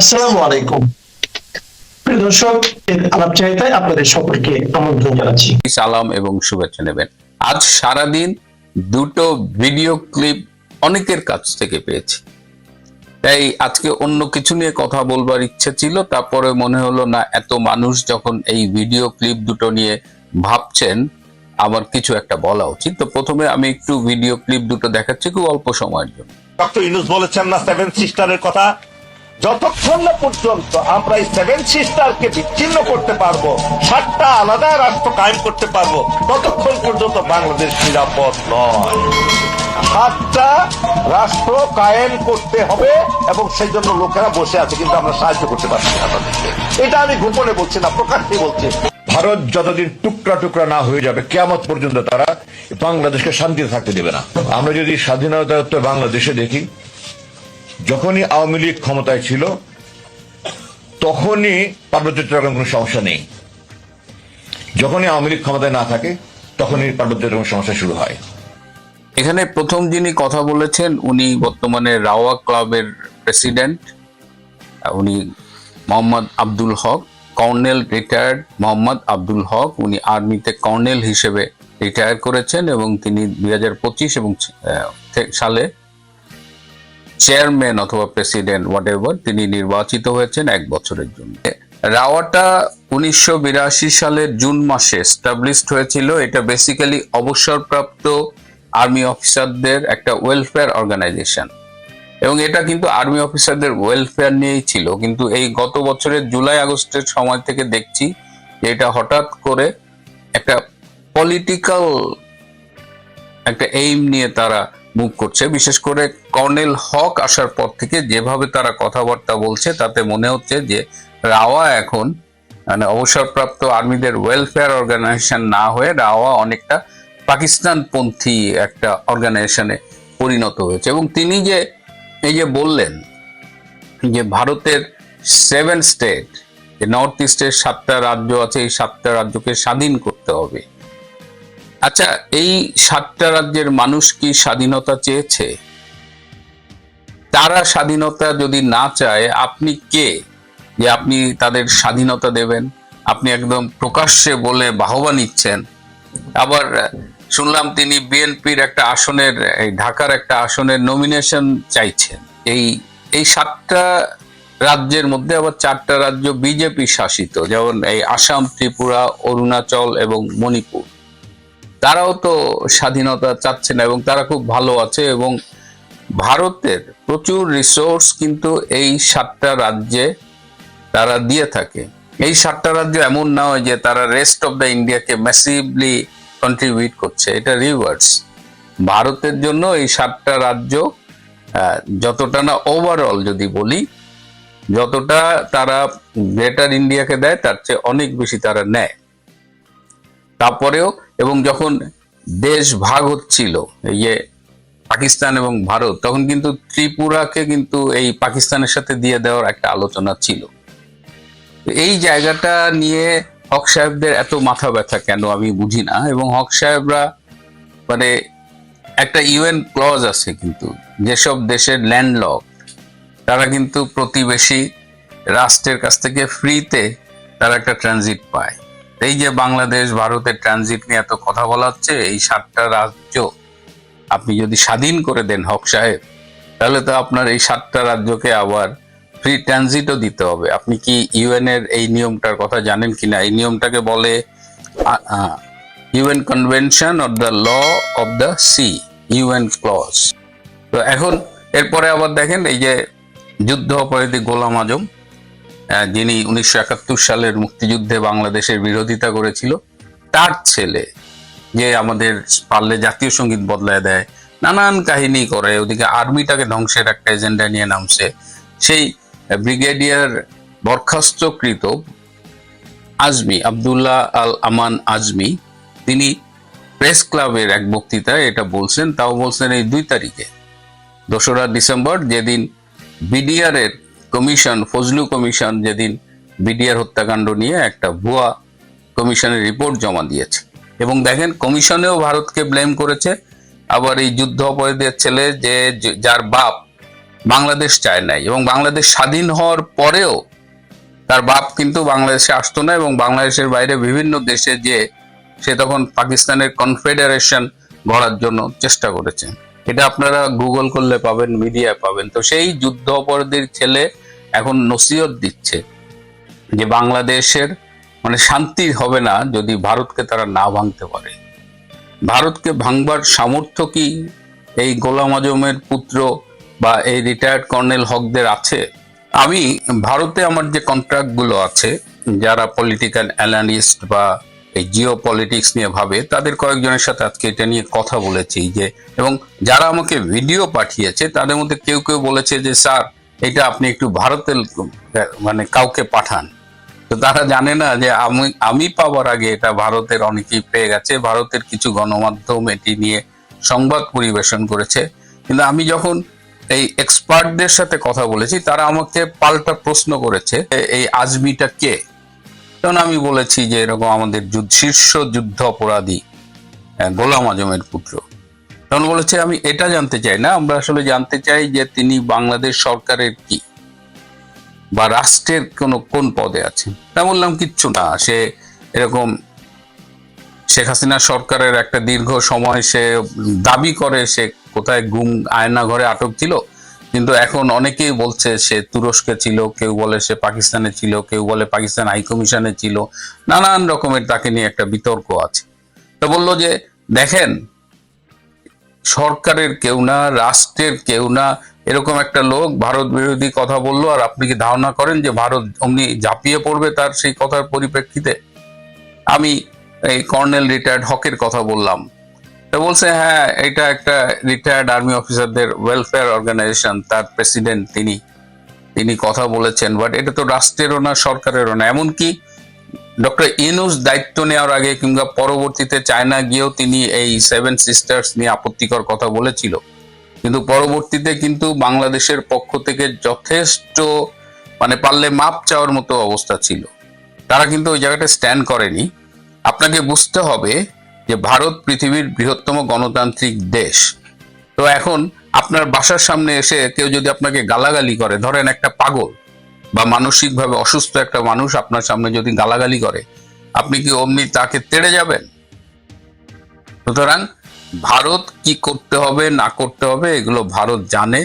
আসসালামু আলাইকুম। প্রিয় দর্শক এর আলাপ চাইতায় আপনাদের সকলকে আমন্ত্রণ জানাচ্ছি। সালাম এবং শুভেচ্ছা নেবেন। আজ সারাদিন দুটো ভিডিও ক্লিপ অনেকের কাছ থেকে পেয়েছি। তাই আজকে অন্য কিছু নিয়ে কথা বলবার ইচ্ছে ছিল তারপরে মনে হলো না এত মানুষ যখন এই ভিডিও ক্লিপ দুটো নিয়ে ভাবছেন আমার কিছু একটা বলা উচিত। তো প্রথমে আমি একটু ভিডিও ক্লিপ দুটো দেখাচ্ছি খুব অল্প সময়ের জন্য। ডক্টর ইউনুস বলেছেন না সেভেন সিস্টারের কথা যতক্ষণ না পর্যন্ত আমরা এই সেভেন সিস্টারকে বিচ্ছিন্ন করতে পারব, সাতটা আলাদা রাষ্ট্র কায়েম করতে পারব, ততক্ষণ পর্যন্ত বাংলাদেশ নিরাপদ নয়। সাতটা রাষ্ট্র কায়েম করতে হবে এবং সেই জন্য লোকেরা বসে আছে, কিন্তু আমরা সাহায্য করতে পারছি না এটা আমি গোপনে বলছি না, প্রকাশ্যে বলছি। ভারত যতদিন টুকরা টুকরা না হয়ে যাবে কেমত পর্যন্ত তারা বাংলাদেশকে শান্তিতে থাকতে দেবে না। আমরা যদি স্বাধীনতা বাংলাদেশে দেখি যখনই আওয়ামী লীগ ক্ষমতায় ছিল, তখনই পার্বত্য চট্টগ্রাম কোনো সমস্যা নেই। যখনই আওয়ামী লীগ ক্ষমতায় না থাকে, তখনই পার্বত্য চট্টগ্রাম সমস্যা শুরু হয়। এখানে প্রথম যিনি কথা বলেছেন, উনি বর্তমানে রাওয়া ক্লাবের প্রেসিডেন্ট। উনি মোহাম্মদ আব্দুল হক, কর্নেল রিটায়ার্ড মোহাম্মদ আব্দুল হক। উনি আর্মিতে কর্নেল হিসেবে রিটায়ার করেছেন এবং তিনি দুই হাজার পঁচিশ এবং সালে চেয়ারম্যান অথবা প্রেসিডেন্ট হোয়াট এভার তিনি নির্বাচিত হয়েছেন এক বছরের জন্য। রাওয়াটা উনিশশো বিরাশি সালের জুন মাসে এস্টাবলিশড হয়েছিল। এটা বেসিক্যালি অবসরপ্রাপ্ত আর্মি অফিসারদের একটা ওয়েলফেয়ার অর্গানাইজেশন এবং এটা কিন্তু আর্মি অফিসারদের ওয়েলফেয়ার নিয়েই ছিল। কিন্তু এই গত বছরের জুলাই আগস্টের সময় থেকে দেখছি যে এটা হঠাৎ করে একটা পলিটিক্যাল একটা এইম নিয়ে তারা মুভ করছে। বিশেষ করে কর্নেল হক আসার পর থেকে যেভাবে তারা কথাবার্তা বলছে, তাতে মনে হচ্ছে যে রাওয়া এখন মানে অবসরপ্রাপ্ত আর্মিদের ওয়েলফেয়ার অর্গানাইজেশন না হয়ে রাওয়া অনেকটা পাকিস্তানপন্থী একটা অর্গানাইজেশনে পরিণত হয়েছে। এবং তিনি যে, এই যে বললেন যে ভারতের সেভেন স্টেট নর্থ ইস্টের সাতটা রাজ্য আছে, এই সাতটা রাজ্যকে স্বাধীন করতে হবে। আচ্ছা এই সাতটা রাজ্যের মানুষ কি স্বাধীনতা চেয়েছে? তারা স্বাধীনতা যদি না চায়, আপনি কে? যে আপনি তাদের স্বাধীনতা দেবেন, আপনি একদম প্রকাশ্যে বলে বাহবা নিচ্ছেন। আবার, শুনলাম তিনি বিএনপির একটা আসনের ঢাকার একটা আসনের নমিনেশন চাইছেন। এই এই সাতটা রাজ্যের মধ্যে আবার চারটা রাজ্য বিজেপি শাসিত, যেমন এই আসাম, ত্রিপুরা, অরুণাচল এবং মণিপুর। তারাও তো স্বাধীনতা চাচ্ছে না এবং তারা খুব ভালো আছে এবং ভারতের প্রচুর রিসোর্স কিন্তু এই সাতটা রাজ্যে তারা দিয়ে থাকে। এই সাতটা রাজ্য এমন নয় যে তারা রেস্ট অফ দ্য ইন্ডিয়াকে ম্যাসিভলি কন্ট্রিবিউট করছে, এটা রিভার্স ভারতের জন্য এই সাতটা রাজ্য যতটা না ওভারঅল যদি বলি, যতটা তারা গ্রেটার ইন্ডিয়াকে দেয়, তার চেয়ে অনেক বেশি তারা নেয়। তারপরেও এবং যখন দেশ ভাগ হচ্ছিল, এই যে পাকিস্তান এবং ভারত, তখন কিন্তু ত্রিপুরাকে কিন্তু এই পাকিস্তানের সাথে দিয়ে দেওয়ার একটা আলোচনা ছিল। এই জায়গাটা নিয়ে হক সাহেবদের এত মাথা ব্যথা কেন আমি বুঝি না, এবং হক সাহেবরা মানে একটা ইউএন ক্লজ আছে কিন্তু, যেসব দেশের ল্যান্ডলক, তারা কিন্তু প্রতিবেশী রাষ্ট্রের কাছ থেকে ফ্রিতে তারা একটা ট্রানজিট পায়। এই যে বাংলাদেশ ভারতের ট্রানজিট নিয়ে এত কথা বলা হচ্ছে, এই সাতটা রাজ্য আপনি যদি স্বাধীন করে দেন হক সাহেব, তাহলে তো আপনার এই সাতটা রাজ্যকে আবার ফ্রি ট্রানজিটও দিতে হবে। আপনি কি ইউএন এর এই নিয়মটার কথা জানেন কিনা? এই নিয়মটাকে বলে UN convention of the law of the sea UN clause তো এখন, এরপরে আবার দেখেন এই যে যুদ্ধ অপরাধী গোলাম আজম যিনি উনিশশো একাত্তর সালের মুক্তিযুদ্ধে বাংলাদেশের বিরোধিতা করেছিল, তার ছেলে যে আমাদের পারলে জাতীয় সংগীত বদলায় দেয়, নানান কাহিনী করে, ওদিকে আর্মিটাকে ধ্বংসের একটা এজেন্ডা নিয়ে নামছে। সেই ব্রিগেডিয়ার বরখাস্তকৃত আজমি, আব্দুল্লাহ আল আমান আজমি, তিনি প্রেস ক্লাবের এক বক্তৃতায় এটা বলছেন, তাও বলছেন এই দুই তারিখে, দোসরা ডিসেম্বর, যেদিন বিডিআর এর কমিশন, ফজলু কমিশন যেদিন বিডিআর হত্যাকাণ্ড নিয়ে একটা ভুয়া কমিশনের রিপোর্ট জমা দিয়েছে। এবং দেখেন, কমিশনেও ভারতকে ব্লেম করেছে। আবার এই যুদ্ধ অপরাধীদের ছেলে যে যার বাপ বাংলাদেশ চায় নাই এবং বাংলাদেশ স্বাধীন হওয়ার পরেও তার বাপ কিন্তু বাংলাদেশে আসতো না এবং বাংলাদেশের বাইরে বিভিন্ন দেশে যে, সে তখন পাকিস্তানের কনফেডারেশন গড়ার জন্য চেষ্টা করেছে। এটা আপনারা গুগল করলে পাবেন মিডিয়ায় পাবেন। তো সেই যুদ্ধ অপরাধীর ছেলে এখন নসিহত দিচ্ছে যে বাংলাদেশের মানে শান্তি হবে না যদি ভারতকে তারা না ভাঙতে পারে। ভারতকে ভাঙবার সামর্থ্য কি এই গোলাম আজমের পুত্র বা এই রিটায়ার্ড কর্নেল হকদের আছে? আমি ভারতে আমার যে কন্ট্রাক্টগুলো আছে, যারা পলিটিক্যাল অ্যানালিস্ট বা এই জিও পলিটিক্স নিয়ে ভাবে, তাদের কয়েকজনের সাথে আজকে এটা নিয়ে কথা বলেছি যে, এবং যারা আমাকে ভিডিও পাঠিয়েছে, তাদের মধ্যে কেউ কেউ বলেছে যে, স্যার, এটা আপনি একটু ভারতের মানে কাউকে পাঠান। তো তারা জানে না যে, আমি আমি পাওয়ার আগে এটা ভারতের অনেকেই পেয়ে গেছে। ভারতের কিছু গণমাধ্যম এটি নিয়ে সংবাদ পরিবেশন করেছে। কিন্তু আমি যখন এই এক্সপার্টদের সাথে কথা বলেছি, তারা আমাকে পাল্টা প্রশ্ন করেছে এই আজমিটা কে? তখন আমি বলেছি যে এরকম আমাদের শীর্ষ যুদ্ধ অপরাধী গোলাম আজমের পুত্র। তখন বলেছে, আমি এটা জানতে চাই না, আমরা আসলে জানতে চাই যে তিনি বাংলাদেশ সরকারের কি? বা রাষ্ট্রের কোন কোন পদে আছেন? তা বললাম, কিচ্ছু না, সে এরকম শেখ হাসিনা সরকারের একটা দীর্ঘ সময় সে দাবি করে, সে কোথায় গুম আয়না ঘরে আটক ছিল কিন্তু এখন অনেকেই বলছে সে তুরস্কে ছিল, কেউ বলে সে পাকিস্তানে ছিল, কেউ বলে পাকিস্তান হাইকমিশনে ছিল। নানান রকমের তাকে নিয়ে একটা বিতর্ক আছে। তো বলল যে, দেখেন, সরকারের কেউ না, রাষ্ট্রের কেউ না, এরকম একটা লোক ভারত বিরোধী কথা বলল, আর আপনি কি ধারণা করেন যে ভারত অমনি ঝাঁপিয়ে পড়বে তার সেই কথার পরিপ্রেক্ষিতে? আমি এই কর্নেল রিটায়ার্ড হকের কথা বললাম। তো বলছে হ্যাঁ এটা একটা রিটায়ার্ড আর্মি অফিসারদের ওয়েলফেয়ার অর্গানাইজেশন তার প্রেসিডেন্ট তিনি। তিনি কথা বলেছেন বাট এটা তো রাষ্ট্রেরও না, সরকারেরও না। এমনকি ডক্টর ইনুস দায়িত্ব নেওয়ার আগে কিংবা পরবর্তীতে চায়না গিয়েও তিনি এই সেভেন সিস্টার্স নিয়ে আপত্তিকর কথা বলেছিল। কিন্তু পরবর্তীতে কিন্তু বাংলাদেশের পক্ষ থেকে যথেষ্ট মানে পারলে মাপ চাওয়ার মতো অবস্থা ছিল। তারা কিন্তু ওই জায়গাটা স্ট্যান্ড করেনি। আপনাকে বুঝতে হবে যে ভারত পৃথিবীর বৃহত্তম গণতান্ত্রিক দেশ। তো এখন আপনার বাসার সামনে এসে কেউ যদি আপনাকে গালাগালি করে, ধরেন একটা পাগল বা মানসিকভাবে অসুস্থ একটা মানুষ আপনার সামনে যদি গালাগালি করে, আপনি কি অমনি তাকে তেড়ে যাবেন? সুতরাং ভারত কি করতে হবে, না করতে হবে, এগুলো ভারত জানে।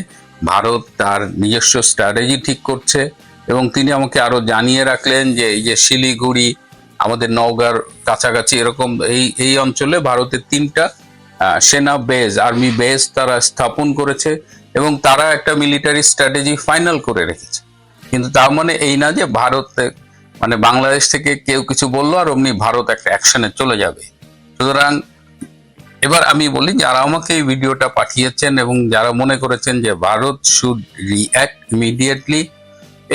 ভারত তার নিজস্ব স্ট্র্যাটেজি ঠিক করছে এবং তিনি আমাকে আরও জানিয়ে রাখলেন যে এই যে শিলিগুড়ি আমাদের নওগাঁর কাছাকাছি এরকম এই এই অঞ্চলে ভারতের তিনটা সেনা বেজ আর্মি বেজ তারা স্থাপন করেছে এবং তারা একটা মিলিটারি স্ট্র্যাটেজি ফাইনাল করে রেখেছে। কিন্তু তার মানে এই না যে ভারত মানে বাংলাদেশ থেকে কেউ কিছু বলল আর অমনি ভারত একটা অ্যাকশনে চলে যাবে। সুতরাং এবার আমি বলি, যারা আমাকে এই ভিডিওটা পাঠিয়েছেন এবং যারা মনে করেছেন যে ভারত শুড রিঅ্যাক্ট ইমিডিয়েটলি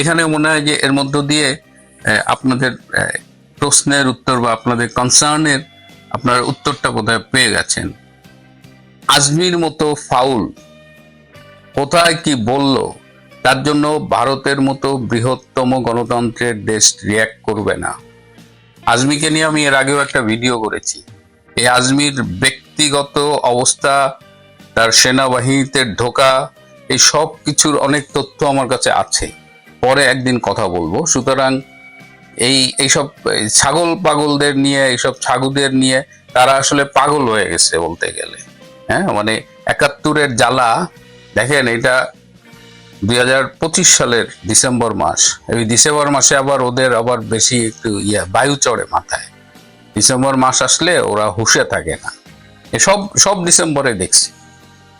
এখানে মনে হয় যে এর মধ্য দিয়ে আপনাদের প্রশ্নের উত্তর বা আপনাদের কনসার্নের আপনার উত্তরটা বোধহয় পেয়ে গেছেন। আজমির মতো ফাউল কোথায় কি বলল, তার জন্য ভারতের মতো বৃহত্তম গণতন্ত্রের দেশ রিয়াক্ট করবে না। আজমিকে নিয়ে আমি এর আগেও একটা ভিডিও করেছি। এই আজমির ব্যক্তিগত অবস্থা, তার সেনাবাহিনীতে ঢোকা, এই সব কিছুর অনেক তথ্য আমার কাছে আছে। পরে একদিন কথা বলব। সুতরাং এই, এইসব ছাগল পাগলদের নিয়ে, এইসব ছাগুদের নিয়ে তারা আসলে পাগল হয়ে গেছে বলতে গেলে। হ্যাঁ মানে একাত্তরের জ্বালা, দেখেন এটা দুই হাজার পঁচিশ সালের ডিসেম্বর মাস। এই ডিসেম্বর মাসে আবার ওদের আবার বেশি একটু ইয়া, বায়ু চড়ে মাথায়। ডিসেম্বর মাস আসলে ওরা হুশে থাকে না। সব সব ডিসেম্বরে দেখছি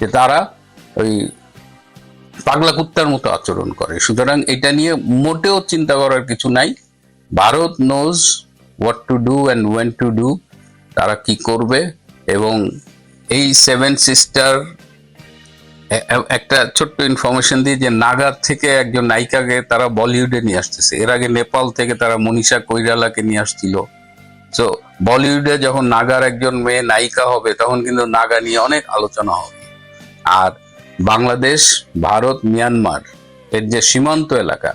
যে তারা ওই পাগলা কুত্তার মতো আচরণ করে। সুতরাং এটা নিয়ে মোটেও চিন্তা করার কিছু নাই। Bharat knows what to do and when to do তারা কি করবে? এবং এই সেভেন সিস্টার একটা ছোট্ট ইনফরমেশন দিয়ে যে নাগার থেকে একজন নায়িকাকে তারা বলিউডে নিয়ে আসতেছে। এর আগে নেপাল থেকে তারা মনীষা কৈরালাকে নিয়ে আসছিল। তো বলিউডে যখন নাগার একজন মেয়ে নায়িকা হবে, তখন কিন্তু নাগা নিয়ে অনেক আলোচনা হবে। আর বাংলাদেশ, ভারত, মিয়ানমার, এর যে সীমান্ত এলাকা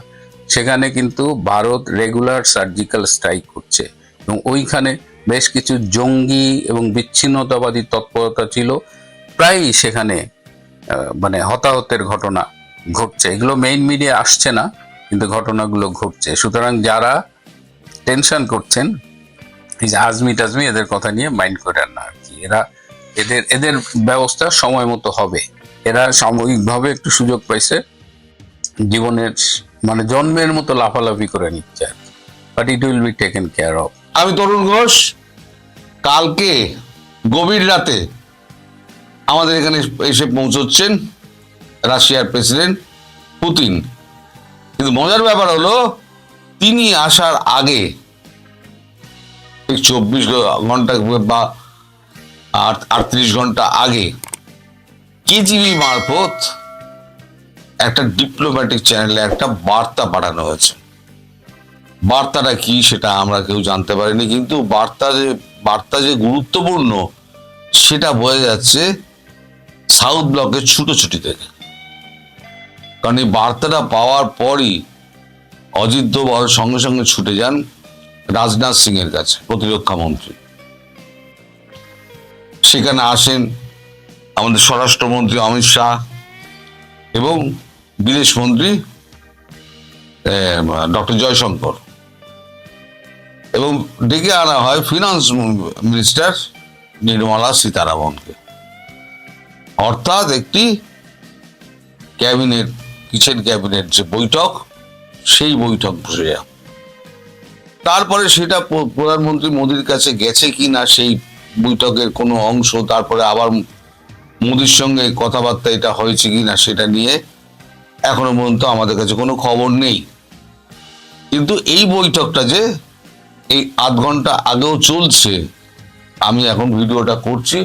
সেখানে কিন্তু ভারত রেগুলার সার্জিক্যাল স্ট্রাইক করছে। এবং ওইখানে বেশ কিছু জঙ্গি এবং বিচ্ছিন্নতাবাদী তৎপরতা ছিল। প্রায়ই সেখানে মানে হতাহতের ঘটনা ঘটছে। এগুলো মেইন মিডিয়া আসছে না, কিন্তু ঘটনাগুলো ঘটছে। সুতরাং যারা টেনশন করছেন, এই যে আজমি টাজমি, এদের কথা নিয়ে মাইন্ড করেন না আর কি। এরা, এদের এদের ব্যবস্থা সময় মতো হবে। এরা সাময়িকভাবে একটু সুযোগ পাইছে। জীবনের মানে জন্মের মতো লাফালাফি করে নিচ্ছে but it will be taken care of আমি তরুণ ঘোষ, কালকে গভীর রাতে আমাদের এখানে এসে পৌঁছচ্ছেন রাশিয়ার প্রেসিডেন্ট পুতিন। কিন্তু মজার ব্যাপার হলো, তিনি আসার আগে চব্বিশ ঘণ্টা বা আটত্রিশ ঘণ্টা আগে কেজিবি মারফত একটা ডিপ্লোম্যাটিক চ্যানেলে একটা বার্তা পাঠানো হয়েছে। বার্তাটা কি সেটা আমরা কেউ জানতে পারিনি, কিন্তু বার্তা যে বার্তা যে গুরুত্বপূর্ণ, সেটা বোঝা যাচ্ছে সাউথ ব্লকের ছুটোছুটি থেকে। কারণ এই বার্তাটা পাওয়ার পরই অজিত দোবল সঙ্গে সঙ্গে ছুটে যান রাজনাথ সিং এর কাছে, প্রতিরক্ষা মন্ত্রী। সেখানে আসেন আমাদের স্বরাষ্ট্রমন্ত্রী অমিত শাহ এবং বিদেশ মন্ত্রী ডক্টর জয়শঙ্কর। এবং ডেকে আনা হয় ফিনান্স মিনিস্টার নির্মলা সীতারামনকে। অর্থাৎ একটি ক্যাবিনেট, কিচেন ক্যাবিনেট যে বৈঠক, সেই বৈঠক বসে তারপরে সেটা প্রধানমন্ত্রী মোদির কাছে গেছে কি না সেই বৈঠকের কোনো অংশ, তারপরে আবার মোদির সঙ্গে কথাবার্তা এটা হয়েছে কি না সেটা নিয়ে এখনও পর্যন্ত আমাদের কাছে কোনো খবর নেই। কিন্তু এই বৈঠকটা যে এই আধ ঘণ্টা আগেও চলছে, আমি এখন ভিডিওটা করছি,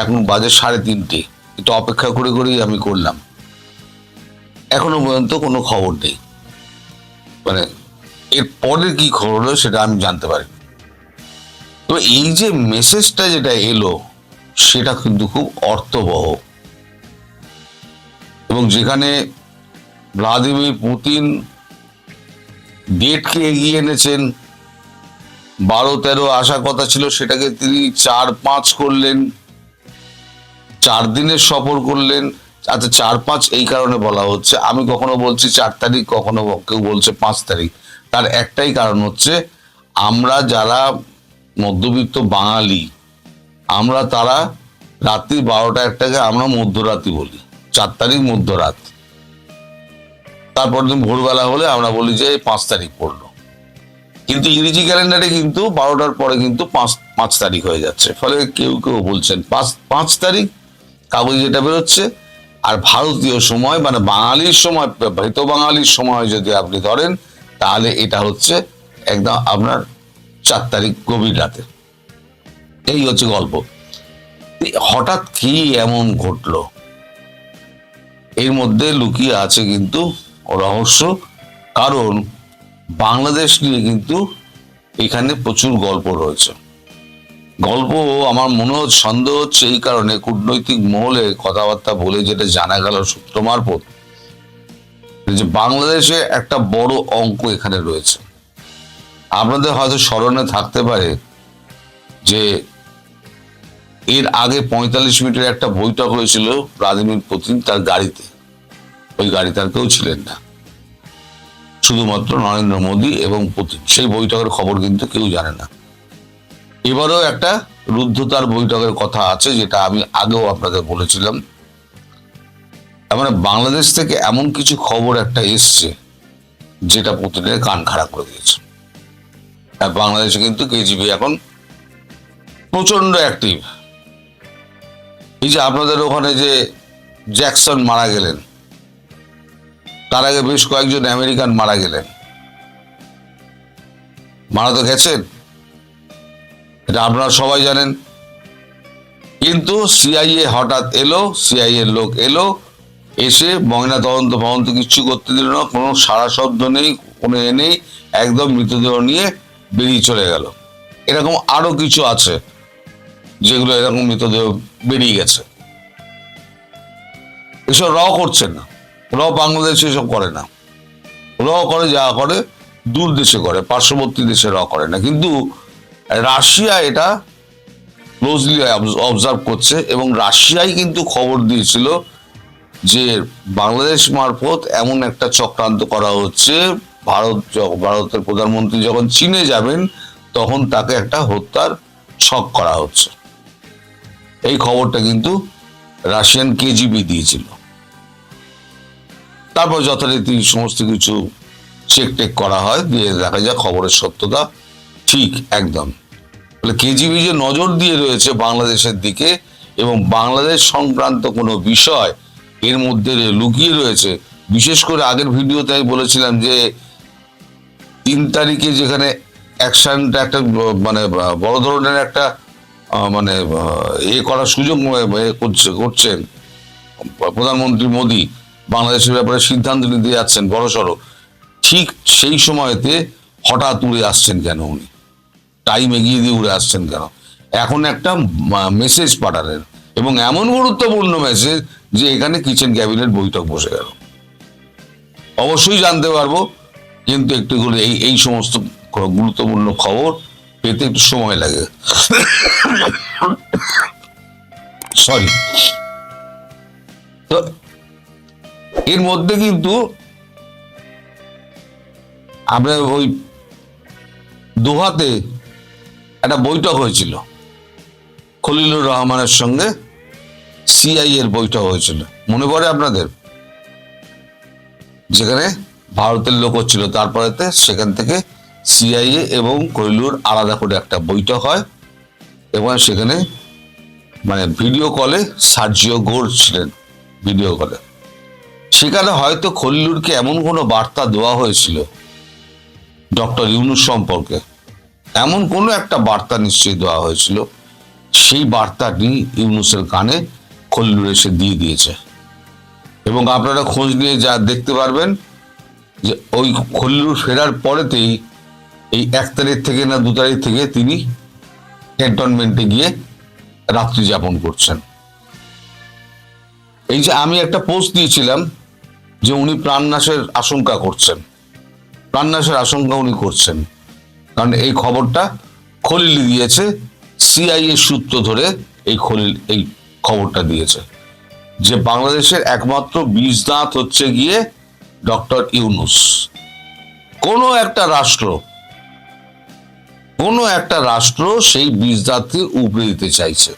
এখন বাজে সাড়ে তিনটে। একটু অপেক্ষা করে করেই আমি করলাম। এখনও পর্যন্ত কোনো খবর নেই। মানে এর পরে কি খবর হলো সেটা আমি জানতে পারি তো এই যে মেসেজটা যেটা এলো, সেটা কিন্তু খুব অর্থবহ। এবং যেখানে ভ্লাদিমির পুতিন ডেটকে এগিয়ে এনেছেন। বারো তেরো আসার কথা ছিল, সেটাকে তিনি চার পাঁচ করলেন। চার দিনের সফর করলেন। আচ্ছা চার পাঁচ এই কারণে বলা হচ্ছে, আমি কখনো বলছি চার তারিখ, কখনো কেউ বলছে পাঁচ তারিখ। তার একটাই কারণ হচ্ছে, আমরা যারা মধ্যবিত্ত বাঙালি, আমরা তারা রাত্রি বারোটা একটাকে আমরা মধ্যরাতি বলি। চার তারিখ মধ্যরাত। তারপর দিন ভোরবেলা হলে আমরা বলি যে পাঁচ তারিখ পড়ল। কিন্তু ইংরেজি ক্যালেন্ডারে কিন্তু বারোটার পরে কিন্তু পাঁচ পাঁচ তারিখ হয়ে যাচ্ছে। ফলে কেউ কেউ বলছেন, পাঁচ পাঁচ তারিখ কাগজ যেটা বেরোচ্ছে, আর ভারতীয় সময় মানে বাঙালির সময় ভৃত বাঙালির সময় যদি আপনি ধরেন, তাহলে এটা হচ্ছে একদম আপনার চার তারিখ গভীর রাতে। এই হচ্ছে গল্প। হঠাৎ কি এমন ঘটলো? এর মধ্যে লুকিয়ে আছে কিন্তু রহস্য। কারণ বাংলাদেশ নিয়ে কিন্তু এখানে প্রচুর গল্প রয়েছে। গল্প আমার মনে হচ্ছে, সন্দেহ হচ্ছে এই কারণে কূটনৈতিক মহলে কথাবার্তা বলে যেটা জানা গেল সূত্র মারফত যে বাংলাদেশে একটা বড় অঙ্ক এখানে রয়েছে। আপনাদের হয়তো স্মরণে থাকতে পারে যে এর আগে পঁয়তাল্লিশ মিনিটের একটা বৈঠক হয়েছিল ভ্লাদিমির পুতিন তার গাড়িতে। ওই গাড়িতে আর কেউ ছিলেন না। শুধুমাত্র নরেন্দ্র মোদী এবং পুতিন। সেই বৈঠকের খবর কিন্তু কেউ জানে না। এবারেও একটা রুদ্ধতার বৈঠকের কথা আছে, যেটা আমি আগেও আপনাদের বলেছিলাম। মানে বাংলাদেশ থেকে এমন কিছু খবর একটা এসছে, যেটা পুতিনের কান খারাপ করে দিয়েছে। আর বাংলাদেশে কিন্তু কেজিবি এখন প্রচণ্ড অ্যাক্টিভ এই যে আপনাদের ওখানে যে জ্যাকসন মারা গেলেন তার আগে বেশ কয়েকজন আমেরিকান মারা গেলেন। মারা তো গেছেন। এটা আপনারা সবাই জানেন। কিন্তু সিআইএ হঠাৎ এলো সিআইএ লোক এলো, এসে ময়না তদন্ত ফদন্ত কিচ্ছু করতে দিল না, কোনো সারা শব্দ নেই, কোনো এ নেই, একদম মৃতদেহ নিয়ে বেরিয়ে চলে গেল। এরকম আরও কিছু আছে যেগুলো এরকম মৃতদেহ বেরিয়ে গেছে। এসব র করছেন না। র বাংলাদেশে এসব করে না। র করে, যা করে, দূর দেশে করে, পার্শ্ববর্তী দেশে র করে না। কিন্তু রাশিয়া এটা ক্লোজলি অবজার্ভ করছে এবং রাশিয়াই কিন্তু খবর দিয়েছিল যে বাংলাদেশ মারফত এমন একটা চক্রান্ত করা হচ্ছে। ভারত ভারতের প্রধানমন্ত্রী যখন চীনে যাবেন, তখন তাকে একটা হত্যার ছক করা হচ্ছে। এই খবরটা কিন্তু রাশিয়ান কেজিবি দিয়েছিল। তারপর যথারীতি সমস্ত কিছু চেক টেক করা হয়, দিয়ে দেখা যায় খবরের সত্যতা। ঠিক, একদম। বলে কেজিবি যে নজর দিয়ে রয়েছে বাংলাদেশের দিকে এবং বাংলাদেশ সংক্রান্ত কোনো বিষয় এর মধ্যে লুকিয়ে রয়েছে, বিশেষ করে আগের ভিডিওতে আমি বলেছিলাম যে তিন তারিখে যেখানে অ্যাকশনটা একটা মানে বড় ধরনের একটা মানে এ করার সুযোগ করছে, করছেন প্রধানমন্ত্রী মোদী বাংলাদেশের ব্যাপারে সিদ্ধান্ত নিতে যাচ্ছেন, বড় সড়ো। ঠিক সেই সময়তে হঠাৎ উড়ে আসছেন কেন উনি? টাইম এগিয়ে দিয়ে উড়ে আসছেন কেন? এখন একটা মেসেজ পাঠালেন এবং এমন গুরুত্বপূর্ণ মেসেজ যে এখানে কিচেন ক্যাবিনেট বৈঠক বসে গেল। অবশ্যই জানতে পারব, কিন্তু একটু করে এই এই সমস্ত গুরুত্বপূর্ণ খবর পেতে একটু সময় লাগে। সরি তো এর মধ্যে কিন্তু আমরা ওই দোহাতে একটা বৈঠক হয়েছিল। খলিলুর রহমানের সঙ্গে সিআই এর বৈঠক হয়েছিল। মনে পড়ে আপনাদের? যেখানে ভারতের লোক ছিল তারপরেতে সেখান থেকে সিআইএ এবং কৈলুর আলাদা করে একটা বৈঠক হয় এবং সেখানে মানে ভিডিও কলে সার্জিও গোর ছিলেন ভিডিও কলে সেখানে হয়তো খল্লুরকে এমন কোনো বার্তা দেওয়া হয়েছিল, ডক্টর ইউনুস সম্পর্কে। এমন কোনো একটা বার্তা নিশ্চয়ই দেওয়া হয়েছিল, সেই বার্তাটি ইউনুসের কানে খল্লুর এসে দিয়ে দিয়েছে। এবং আপনারা খোঁজ নিয়ে যা দেখতে পারবেন যে ওই খল্লুর ফেরার পরেতেই এই এক তারিখ থেকে না দু তারিখ থেকে তিনি ক্যান্টনমেন্টে গিয়ে রাত্রি যাপন করছেন। এই যে আমি একটা পোস্ট দিয়েছিলাম যে উনি প্রাণনাশের আশঙ্কা করছেন। প্রাণনাশের আশঙ্কা উনি করছেন। কারণ এই খবরটা খলিল দিয়েছে, সিআইএ সূত্র ধরে এই খলিল, এই খবরটা দিয়েছে। যে বাংলাদেশের একমাত্র বীজ দাঁত হচ্ছে গিয়ে ডক্টর ইউনুস। কোনো একটা রাষ্ট্র, কোনো একটা রাষ্ট্র সেই বীজ দাঁতকে উপড়ে দিতে চাইছে।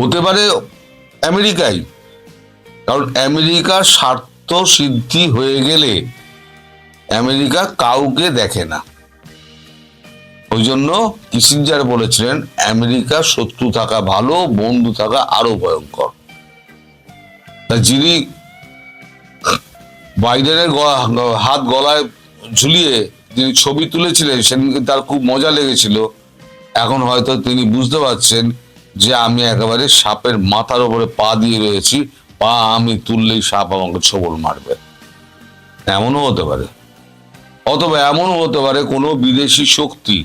হতে পারে আমেরিকাই কারণ আমেরিকার স্বার্থ সিদ্ধি হয়ে গেলে আমেরিকা কাউকে দেখে না। ওই জন্য কিসিঞ্জার বলেছিলেন, আমেরিকা শত্রু থাকা ভালো, বন্ধু থাকা আরও ভয়ঙ্কর। যিনি বাইডেনের হাত গলায় ঝুলিয়ে যিনি ছবি তুলেছিলেন, সেদিনকে তার খুব মজা লেগেছিল। এখন হয়তো তিনি বুঝতে পারছেন যে আমি একেবারে সাপের মাথার উপরে পা দিয়ে রয়েছি। পা আমি তুললেই সাপ আমাকে ছবল মারবে। এমনও হতে পারে। অথবা এমনও হতে পারে কোনো বিদেশি শক্তি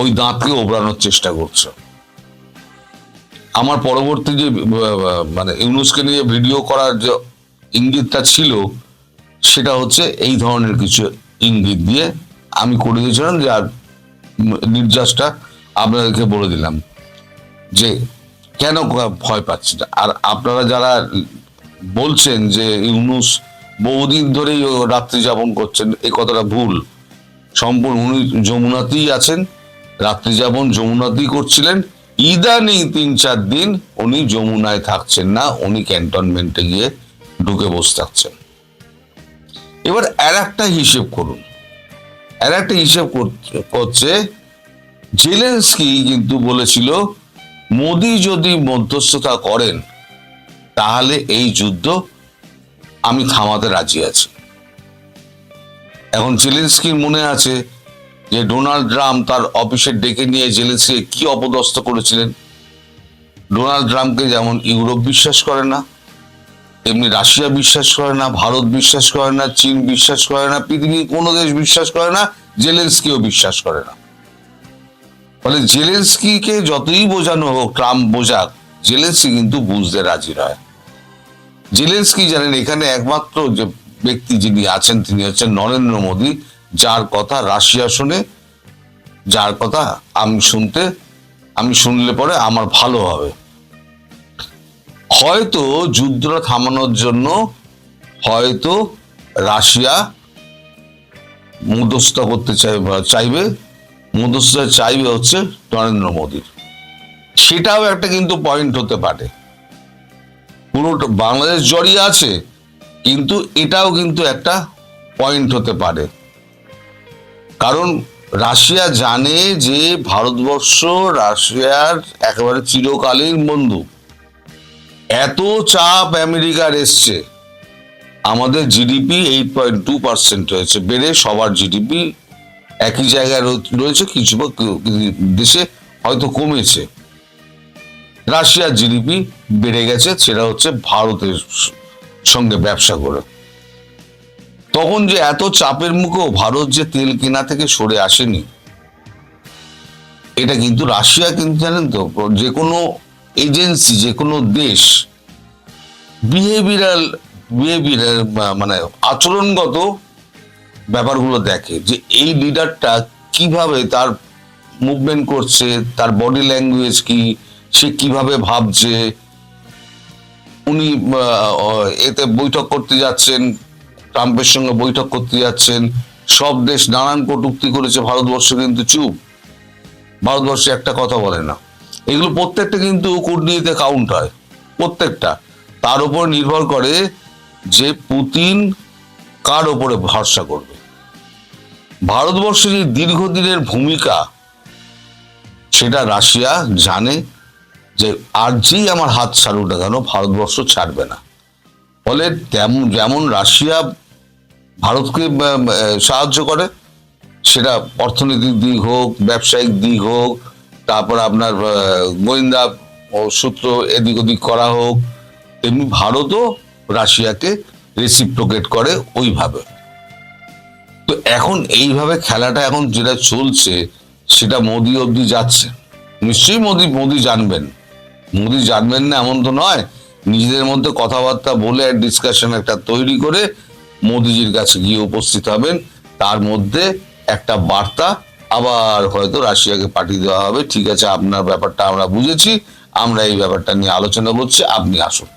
ওই দাঁতকে ওবরানোর চেষ্টা করছে। আমার পরবর্তী যে মানে ইউনুসকে নিয়ে ভিডিও করার যে ইঙ্গিতটা ছিল, সেটা হচ্ছে এই ধরনের কিছু ইঙ্গিত দিয়ে আমি করে দিয়েছিলাম যে, আর নির্যাসটা আপনাদেরকে বলে দিলাম যে কেন ভয় পাচ্ছি না আর আপনারা যারা বলছেন যে ইউনুস বহুদিন ধরেই রাত্রি যাপন করছেন এই কথাটা ভুল। সম্পূর্ণ উনি যমুনাতেই আছেন, রাত্রি যাপন যমুনাতেই করছিলেন। ইদানিং তিন চার দিন উনি যমুনায় থাকছেন না, উনি ক্যান্টনমেন্টে গিয়ে ঢুকে বসে থাকছেন। এবার আর একটা হিসেব করুন। আর একটা হিসেব কর- করছে, জেলেন্সকি কিন্তু বলেছিল মোদি যদি মধ্যস্থতা করেন, তাহলে এই যুদ্ধ আমি থামাতে রাজি আছি। এখন জেলেন্সকির মনে আছে যে ডোনাল্ড ট্রাম্প তার অফিসে ডেকে নিয়ে জেলেন্সকে কি অপদস্থ করেছিলেন? ডোনাল্ড ট্রাম্পকে যেমন ইউরোপ বিশ্বাস করে না, তেমনি রাশিয়া বিশ্বাস করে না, ভারত বিশ্বাস করে না, চীন বিশ্বাস করে না, পৃথিবীর কোনো দেশ বিশ্বাস করে না, জেলেন্সকিও বিশ্বাস করে না। ফলে জেলেন্সকিকে যতই বোঝানো হোক, ট্রাম্প বোঝাক, জেলেন্সকি কিন্তু বুঝতে রাজি নয়। জেলেন্সকি জানেন এখানে একমাত্র যে ব্যক্তি যিনি আছেন, তিনি হচ্ছেন নরেন্দ্র মোদী, যার কথা রাশিয়া শুনে, যার কথা আমি শুনতে, আমি শুনলে পরে আমার ভালো হবে। হয়তো যুদ্ধটা থামানোর জন্য, হয়তো রাশিয়া মধ্যস্থতা করতে চাইবে চাইবে চাইবে হচ্ছে নরেন্দ্র মোদীর। সেটাও একটা কিন্তু পয়েন্ট হতে পারে। পুরো বাংলাদেশ জড়িয়ে আছে, কিন্তু এটাও কিন্তু একটা পয়েন্ট হতে পারে। কারণ রাশিয়া জানে যে ভারতবর্ষ রাশিয়ার একেবারে চিরকালীন বন্ধু। এত চাপ আমেরিকার এসছে। আমাদের GDP eight point two percent হয়েছে, বেড়ে সবার জিডিপি একই জায়গায় রয়েছে, কিছু দেশে হয়তো কমেছে। রাশিয়ার জিডিপি বেড়ে গেছে, সেটা হচ্ছে ভারতের সঙ্গে ব্যবসা করে। তখন যে এত চাপের মুখেও ভারত যে তেল কেনা থেকে সরে আসেনি, এটা কিন্তু রাশিয়া কিন্তু জানেন তো যে কোনো এজেন্সি যে কোনো দেশ বিহেভিয়ারাল বিহেভিয়ার মানে আচরণগত ব্যাপারগুলো দেখে যে এই লিডারটা কীভাবে তার মুভমেন্ট করছে, তার বডি ল্যাঙ্গুয়েজ কি, সে কীভাবে ভাবছে, উনি এতে বৈঠক করতে যাচ্ছেন, ট্রাম্পের সঙ্গে বৈঠক করতে যাচ্ছেন, সব দেশ নানান কটূক্তি করেছে, ভারতবর্ষ কিন্তু চুপ। ভারতবর্ষে একটা কথা বলে না। এগুলো প্রত্যেকটা কিন্তু কূটনীতিতে কাউন্ট হয়, প্রত্যেকটা। তার উপর নির্ভর করে যে পুতিন কার ওপরে ভরসা করবে। ভারতবর্ষের এই দীর্ঘদিনের ভূমিকা, সেটা রাশিয়া জানে যে আর যেই আমার হাত ছাড়ুক না কেন, ভারতবর্ষ ছাড়বে না। ফলে তেমন যেমন রাশিয়া ভারতকে সাহায্য করে, সেটা অর্থনৈতিক দিক হোক, ব্যবসায়িক দিক হোক, তারপর আপনার গোয়েন্দা সূত্র এদিক ওদিক করা হোক, তেমনি ভারতও রাশিয়াকে রেসিপ্রোকেট করে ওইভাবে। তো এখন এইভাবে খেলাটা এখন যেটা চলছে, সেটা মোদি অবধি যাচ্ছে। নিশ্চয়ই মোদি মোদি জানবেন। মোদি জানবেন না এমন তো নয়, নিজেদের মধ্যে কথাবার্তা বলে ডিসকাশন একটা তৈরি করে মোদিজির কাছে গিয়ে উপস্থিত হবেন। তার মধ্যে একটা বার্তা আবার হয়তো রাশিয়াকে পাঠিয়ে দেওয়া হবে। ঠিক আছে, আপনার ব্যাপারটা আমরা বুঝেছি, আমরা এই ব্যাপারটা নিয়ে আলোচনা করছি, আপনি আসুন।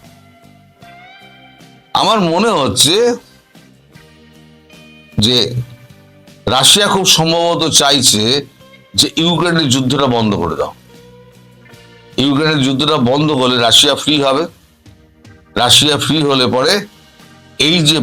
আমার মনে হচ্ছে যে রাশিয়া খুব সম্ভবত চাইছে যে ইউক্রেনের যুদ্ধটা বন্ধ করে দাও। ইউক্রেনের যুদ্ধটা বন্ধ হলে রাশিয়া ফ্রি হবে। রাশিয়া ফ্রি হলে পরে এই যে